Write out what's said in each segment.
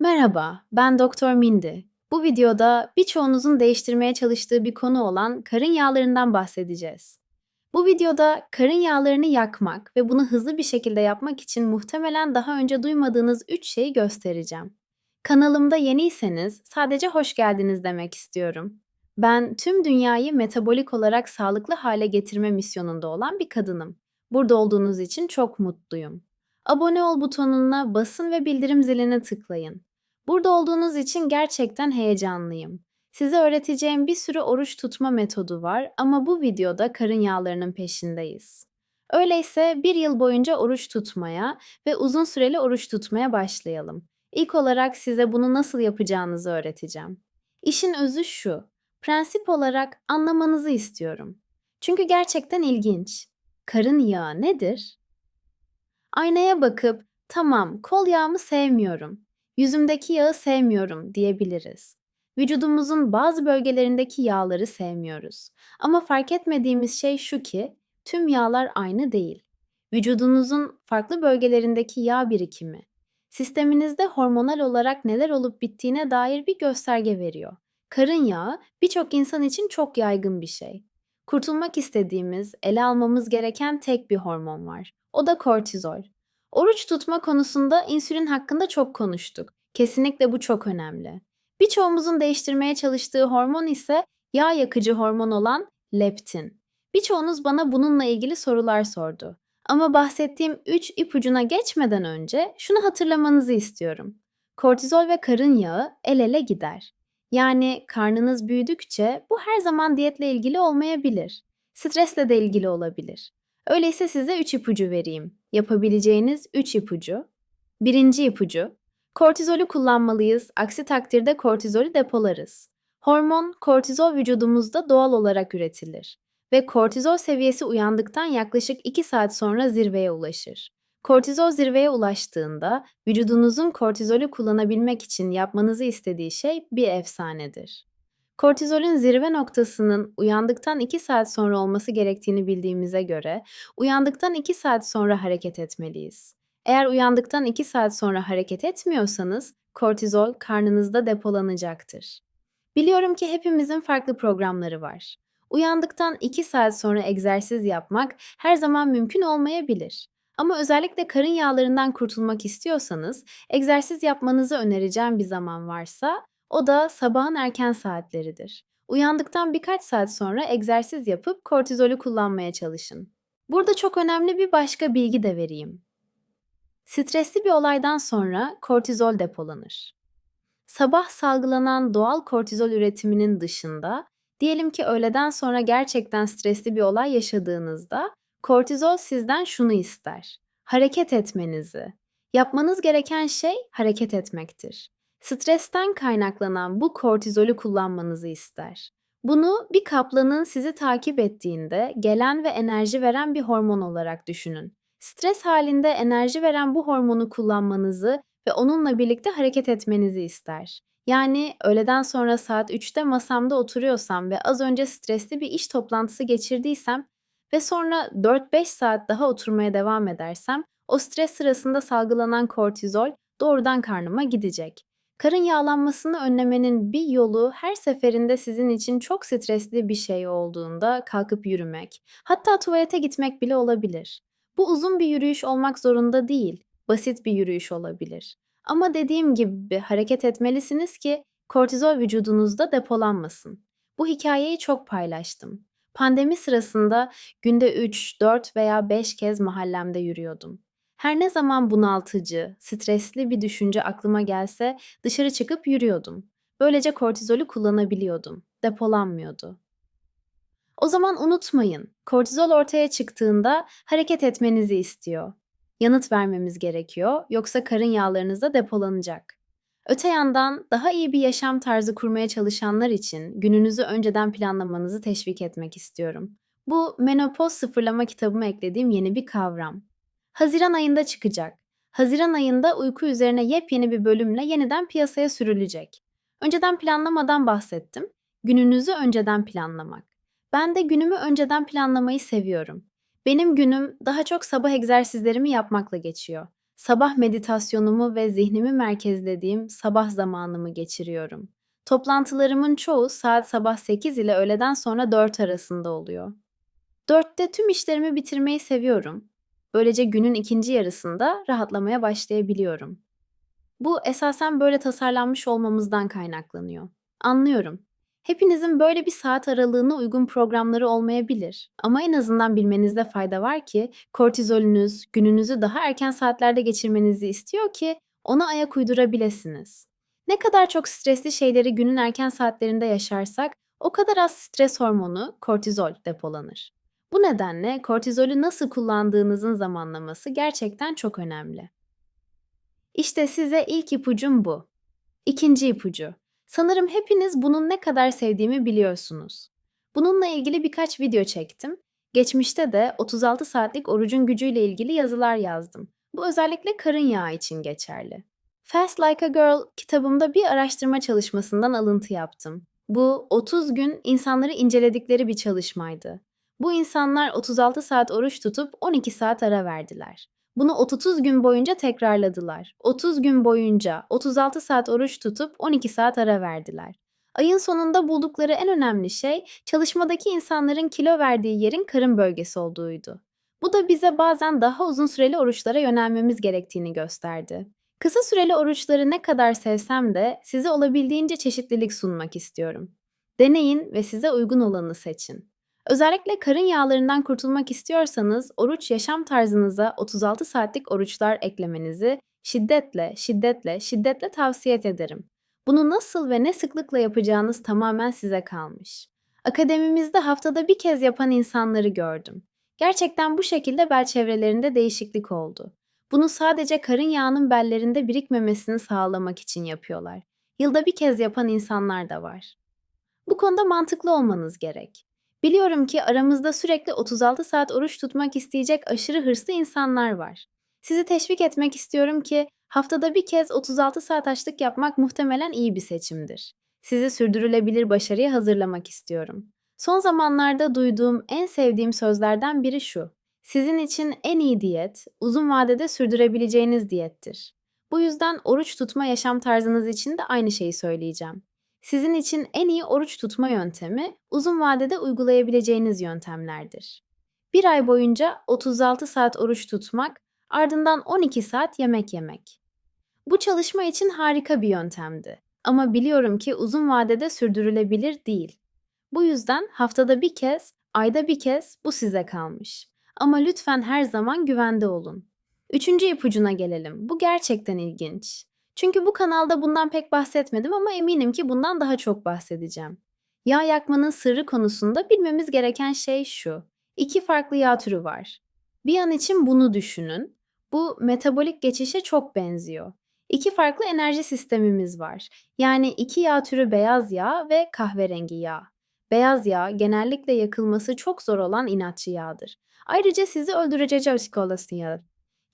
Merhaba, ben Doktor Mindi. Bu videoda birçoğunuzun değiştirmeye çalıştığı bir konu olan karın yağlarından bahsedeceğiz. Bu videoda karın yağlarını yakmak ve bunu hızlı bir şekilde yapmak için muhtemelen daha önce duymadığınız 3 şeyi göstereceğim. Kanalımda yeniyseniz sadece hoş geldiniz demek istiyorum. Ben tüm dünyayı metabolik olarak sağlıklı hale getirme misyonunda olan bir kadınım. Burada olduğunuz için çok mutluyum. Abone ol butonuna basın ve bildirim zilini tıklayın. Burada olduğunuz için gerçekten heyecanlıyım. Size öğreteceğim bir sürü oruç tutma metodu var ama bu videoda karın yağlarının peşindeyiz. Öyleyse bir yıl boyunca oruç tutmaya ve uzun süreli oruç tutmaya başlayalım. İlk olarak size bunu nasıl yapacağınızı öğreteceğim. İşin özü şu. Prensip olarak anlamanızı istiyorum. Çünkü gerçekten ilginç. Karın yağı nedir? Aynaya bakıp tamam kol yağımı sevmiyorum, yüzümdeki yağı sevmiyorum diyebiliriz. Vücudumuzun bazı bölgelerindeki yağları sevmiyoruz. Ama fark etmediğimiz şey şu ki tüm yağlar aynı değil. Vücudunuzun farklı bölgelerindeki yağ birikimi sisteminizde hormonal olarak neler olup bittiğine dair bir gösterge veriyor. Karın yağı birçok insan için çok yaygın bir şey. Kurtulmak istediğimiz, ele almamız gereken tek bir hormon var. O da kortizol. Oruç tutma konusunda insülin hakkında çok konuştuk. Kesinlikle bu çok önemli. Birçoğumuzun değiştirmeye çalıştığı hormon ise yağ yakıcı hormon olan leptin. Birçoğunuz bana bununla ilgili sorular sordu. Ama bahsettiğim 3 ipucuna geçmeden önce şunu hatırlamanızı istiyorum. Kortizol ve karın yağı el ele gider. Yani karnınız büyüdükçe bu her zaman diyetle ilgili olmayabilir. Stresle de ilgili olabilir. Öyleyse size 3 ipucu vereyim. Yapabileceğiniz 3 ipucu. Birinci ipucu. Kortizolü kullanmalıyız. Aksi takdirde kortizolü depolarız. Hormon kortizol vücudumuzda doğal olarak üretilir ve kortizol seviyesi uyandıktan yaklaşık 2 saat sonra zirveye ulaşır. Kortizol zirveye ulaştığında vücudunuzun kortizolü kullanabilmek için yapmanızı istediği şey bir efsanedir. Kortizolün zirve noktasının uyandıktan 2 saat sonra olması gerektiğini bildiğimize göre, uyandıktan 2 saat sonra hareket etmeliyiz. Eğer uyandıktan 2 saat sonra hareket etmiyorsanız, kortizol karnınızda depolanacaktır. Biliyorum ki hepimizin farklı programları var. Uyandıktan 2 saat sonra egzersiz yapmak her zaman mümkün olmayabilir. Ama özellikle karın yağlarından kurtulmak istiyorsanız, egzersiz yapmanızı önereceğim bir zaman varsa, o da sabahın erken saatleridir. Uyandıktan birkaç saat sonra egzersiz yapıp kortizolü kullanmaya çalışın. Burada çok önemli bir başka bilgi de vereyim. Stresli bir olaydan sonra kortizol depolanır. Sabah salgılanan doğal kortizol üretiminin dışında, diyelim ki öğleden sonra gerçekten stresli bir olay yaşadığınızda, kortizol sizden şunu ister. Hareket etmenizi. Yapmanız gereken şey hareket etmektir. Stresten kaynaklanan bu kortizolü kullanmanızı ister. Bunu bir kaplanın sizi takip ettiğinde gelen ve enerji veren bir hormon olarak düşünün. Stres halinde enerji veren bu hormonu kullanmanızı ve onunla birlikte hareket etmenizi ister. Yani öğleden sonra saat 3'te masamda oturuyorsam ve az önce stresli bir iş toplantısı geçirdiysem ve sonra 4-5 saat daha oturmaya devam edersem o stres sırasında salgılanan kortizol doğrudan karnıma gidecek. Karın yağlanmasını önlemenin bir yolu her seferinde sizin için çok stresli bir şey olduğunda kalkıp yürümek, hatta tuvalete gitmek bile olabilir. Bu uzun bir yürüyüş olmak zorunda değil, basit bir yürüyüş olabilir. Ama dediğim gibi hareket etmelisiniz ki kortizol vücudunuzda depolanmasın. Bu hikayeyi çok paylaştım. Pandemi sırasında günde 3, 4 veya 5 kez mahallemde yürüyordum. Her ne zaman bunaltıcı, stresli bir düşünce aklıma gelse dışarı çıkıp yürüyordum. Böylece kortizolü kullanabiliyordum. Depolanmıyordu. O zaman unutmayın, kortizol ortaya çıktığında hareket etmenizi istiyor. Yanıt vermemiz gerekiyor, yoksa karın yağlarınızda depolanacak. Öte yandan daha iyi bir yaşam tarzı kurmaya çalışanlar için gününüzü önceden planlamanızı teşvik etmek istiyorum. Bu Menopoz Sıfırlama kitabıma eklediğim yeni bir kavram. Haziran ayında çıkacak. Haziran ayında uyku üzerine yepyeni bir bölümle yeniden piyasaya sürülecek. Önceden planlamadan bahsettim. Gününüzü önceden planlamak. Ben de günümü önceden planlamayı seviyorum. Benim günüm daha çok sabah egzersizlerimi yapmakla geçiyor. Sabah meditasyonumu ve zihnimi merkezlediğim sabah zamanımı geçiriyorum. Toplantılarımın çoğu saat sabah 8 ile öğleden sonra 4 arasında oluyor. 4'te tüm işlerimi bitirmeyi seviyorum. Böylece günün ikinci yarısında rahatlamaya başlayabiliyorum. Bu esasen böyle tasarlanmış olmamızdan kaynaklanıyor. Anlıyorum. Hepinizin böyle bir saat aralığına uygun programları olmayabilir. Ama en azından bilmenizde fayda var ki kortizolünüz gününüzü daha erken saatlerde geçirmenizi istiyor ki ona ayak uydurabilirsiniz. Ne kadar çok stresli şeyleri günün erken saatlerinde yaşarsak o kadar az stres hormonu kortizol depolanır. Bu nedenle kortizolü nasıl kullandığınızın zamanlaması gerçekten çok önemli. İşte size ilk ipucum bu. İkinci ipucu. Sanırım hepiniz bunun ne kadar sevdiğimi biliyorsunuz. Bununla ilgili birkaç video çektim. Geçmişte de 36 saatlik orucun gücüyle ilgili yazılar yazdım. Bu özellikle karın yağı için geçerli. Fast Like a Girl kitabımda bir araştırma çalışmasından alıntı yaptım. Bu 30 gün insanları inceledikleri bir çalışmaydı. Bu insanlar 36 saat oruç tutup 12 saat ara verdiler. Bunu 30 gün boyunca tekrarladılar. 30 gün boyunca 36 saat oruç tutup 12 saat ara verdiler. Ayın sonunda buldukları en önemli şey çalışmadaki insanların kilo verdiği yerin karın bölgesi olduğuydu. Bu da bize bazen daha uzun süreli oruçlara yönelmemiz gerektiğini gösterdi. Kısa süreli oruçları ne kadar sevsem de size olabildiğince çeşitlilik sunmak istiyorum. Deneyin ve size uygun olanı seçin. Özellikle karın yağlarından kurtulmak istiyorsanız oruç yaşam tarzınıza 36 saatlik oruçlar eklemenizi şiddetle, şiddetle, şiddetle tavsiye ederim. Bunu nasıl ve ne sıklıkla yapacağınız tamamen size kalmış. Akademimizde haftada bir kez yapan insanları gördüm. Gerçekten bu şekilde bel çevrelerinde değişiklik oldu. Bunu sadece karın yağının bellerinde birikmemesini sağlamak için yapıyorlar. Yılda bir kez yapan insanlar da var. Bu konuda mantıklı olmanız gerek. Biliyorum ki aramızda sürekli 36 saat oruç tutmak isteyecek aşırı hırslı insanlar var. Sizi teşvik etmek istiyorum ki haftada bir kez 36 saat açlık yapmak muhtemelen iyi bir seçimdir. Sizi sürdürülebilir başarıya hazırlamak istiyorum. Son zamanlarda duyduğum en sevdiğim sözlerden biri şu. Sizin için en iyi diyet, uzun vadede sürdürebileceğiniz diyettir. Bu yüzden oruç tutma yaşam tarzınız için de aynı şeyi söyleyeceğim. Sizin için en iyi oruç tutma yöntemi uzun vadede uygulayabileceğiniz yöntemlerdir. Bir ay boyunca 36 saat oruç tutmak, ardından 12 saat yemek yemek. Bu çalışma için harika bir yöntemdi. Ama biliyorum ki uzun vadede sürdürülebilir değil. Bu yüzden haftada bir kez, ayda bir kez bu size kalmış. Ama lütfen her zaman güvende olun. Üçüncü ipucuna gelelim. Bu gerçekten ilginç. Çünkü bu kanalda bundan pek bahsetmedim ama eminim ki bundan daha çok bahsedeceğim. Yağ yakmanın sırrı konusunda bilmemiz gereken şey şu. İki farklı yağ türü var. Bir an için bunu düşünün. Bu metabolik geçişe çok benziyor. İki farklı enerji sistemimiz var. Yani iki yağ türü beyaz yağ ve kahverengi yağ. Beyaz yağ genellikle yakılması çok zor olan inatçı yağdır. Ayrıca sizi öldürecek olası yağ.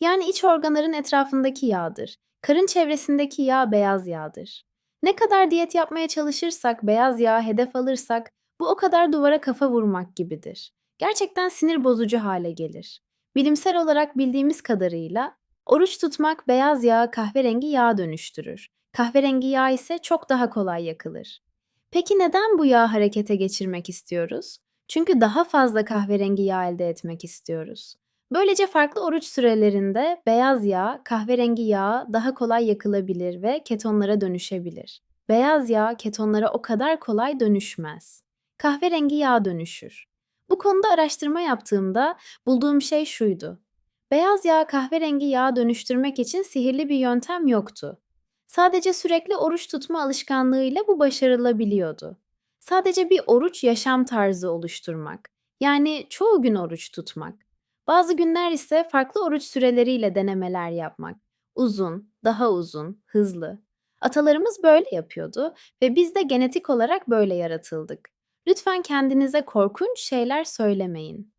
Yani iç organların etrafındaki yağdır. Karın çevresindeki yağ beyaz yağdır. Ne kadar diyet yapmaya çalışırsak, beyaz yağ hedef alırsak bu o kadar duvara kafa vurmak gibidir. Gerçekten sinir bozucu hale gelir. Bilimsel olarak bildiğimiz kadarıyla oruç tutmak beyaz yağı kahverengi yağ dönüştürür. Kahverengi yağ ise çok daha kolay yakılır. Peki neden bu yağı harekete geçirmek istiyoruz? Çünkü daha fazla kahverengi yağ elde etmek istiyoruz. Böylece farklı oruç sürelerinde beyaz yağ, kahverengi yağ daha kolay yakılabilir ve ketonlara dönüşebilir. Beyaz yağ ketonlara o kadar kolay dönüşmez. Kahverengi yağ dönüşür. Bu konuda araştırma yaptığımda bulduğum şey şuydu. Beyaz yağ kahverengi yağ dönüştürmek için sihirli bir yöntem yoktu. Sadece sürekli oruç tutma alışkanlığıyla bu başarılabiliyordu. Sadece bir oruç yaşam tarzı oluşturmak. Yani çoğu gün oruç tutmak. Bazı günler ise farklı oruç süreleriyle denemeler yapmak. Uzun, daha uzun, hızlı. Atalarımız böyle yapıyordu ve biz de genetik olarak böyle yaratıldık. Lütfen kendinize korkunç şeyler söylemeyin.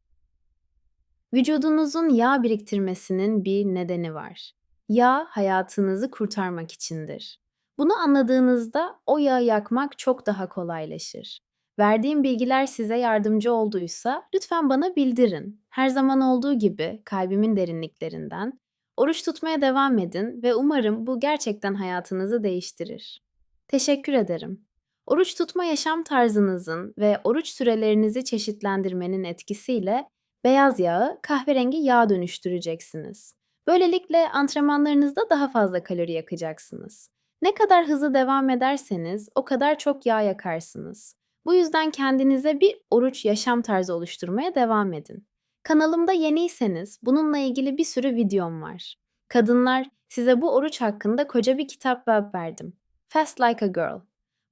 Vücudunuzun yağ biriktirmesinin bir nedeni var. Yağ hayatınızı kurtarmak içindir. Bunu anladığınızda o yağı yakmak çok daha kolaylaşır. Verdiğim bilgiler size yardımcı olduysa lütfen bana bildirin. Her zaman olduğu gibi kalbimin derinliklerinden Oruç tutmaya devam edin ve umarım bu gerçekten hayatınızı değiştirir. Teşekkür ederim. Oruç tutma yaşam tarzınızın ve oruç sürelerinizi çeşitlendirmenin etkisiyle beyaz yağı kahverengi yağa dönüştüreceksiniz. Böylelikle antrenmanlarınızda daha fazla kalori yakacaksınız. Ne kadar hızlı devam ederseniz o kadar çok yağ yakarsınız. Bu yüzden kendinize bir oruç yaşam tarzı oluşturmaya devam edin. Kanalımda yeniyseniz bununla ilgili bir sürü videom var. Kadınlar, size bu oruç hakkında koca bir kitap web verdim. Fast Like a Girl.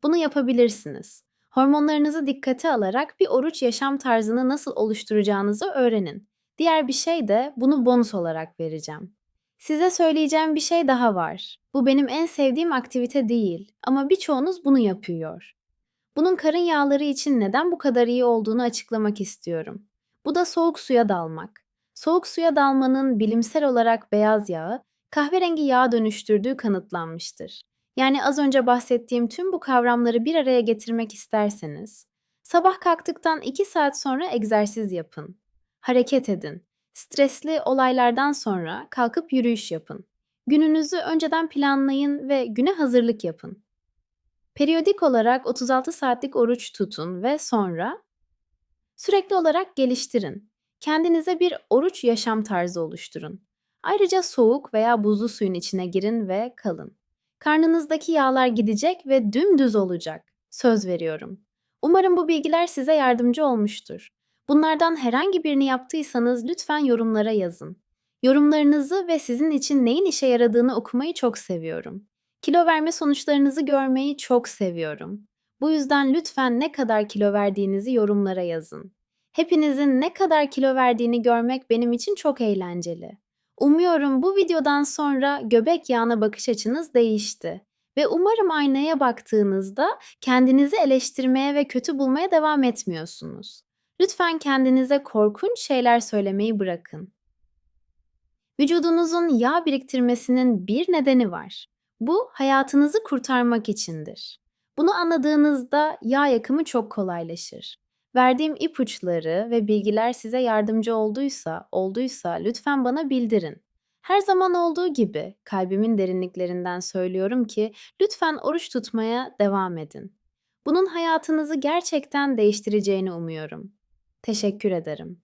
Bunu yapabilirsiniz. Hormonlarınızı dikkate alarak bir oruç yaşam tarzını nasıl oluşturacağınızı öğrenin. Diğer bir şey de bunu bonus olarak vereceğim. Size söyleyeceğim bir şey daha var. Bu benim en sevdiğim aktivite değil ama birçoğunuz bunu yapıyor. Bunun karın yağları için neden bu kadar iyi olduğunu açıklamak istiyorum. Bu da soğuk suya dalmak. Soğuk suya dalmanın bilimsel olarak beyaz yağı kahverengi yağa dönüştürdüğü kanıtlanmıştır. Yani az önce bahsettiğim tüm bu kavramları bir araya getirmek isterseniz, sabah kalktıktan 2 saat sonra egzersiz yapın. Hareket edin. Stresli olaylardan sonra kalkıp yürüyüş yapın. Gününüzü önceden planlayın ve güne hazırlık yapın. Periyodik olarak 36 saatlik oruç tutun ve sonra sürekli olarak geliştirin. Kendinize bir oruç yaşam tarzı oluşturun. Ayrıca soğuk veya buzlu suyun içine girin ve kalın. Karnınızdaki yağlar gidecek ve dümdüz olacak. Söz veriyorum. Umarım bu bilgiler size yardımcı olmuştur. Bunlardan herhangi birini yaptıysanız lütfen yorumlara yazın. Yorumlarınızı ve sizin için neyin işe yaradığını okumayı çok seviyorum. Kilo verme sonuçlarınızı görmeyi çok seviyorum. Bu yüzden lütfen ne kadar kilo verdiğinizi yorumlara yazın. Hepinizin ne kadar kilo verdiğini görmek benim için çok eğlenceli. Umuyorum bu videodan sonra göbek yağına bakış açınız değişti ve umarım aynaya baktığınızda kendinizi eleştirmeye ve kötü bulmaya devam etmiyorsunuz. Lütfen kendinize korkunç şeyler söylemeyi bırakın. Vücudunuzun yağ biriktirmesinin bir nedeni var. Bu hayatınızı kurtarmak içindir. Bunu anladığınızda yağ yakımı çok kolaylaşır. Verdiğim ipuçları ve bilgiler size yardımcı olduysa, olduysa lütfen bana bildirin. Her zaman olduğu gibi kalbimin derinliklerinden söylüyorum ki lütfen oruç tutmaya devam edin. Bunun hayatınızı gerçekten değiştireceğini umuyorum. Teşekkür ederim.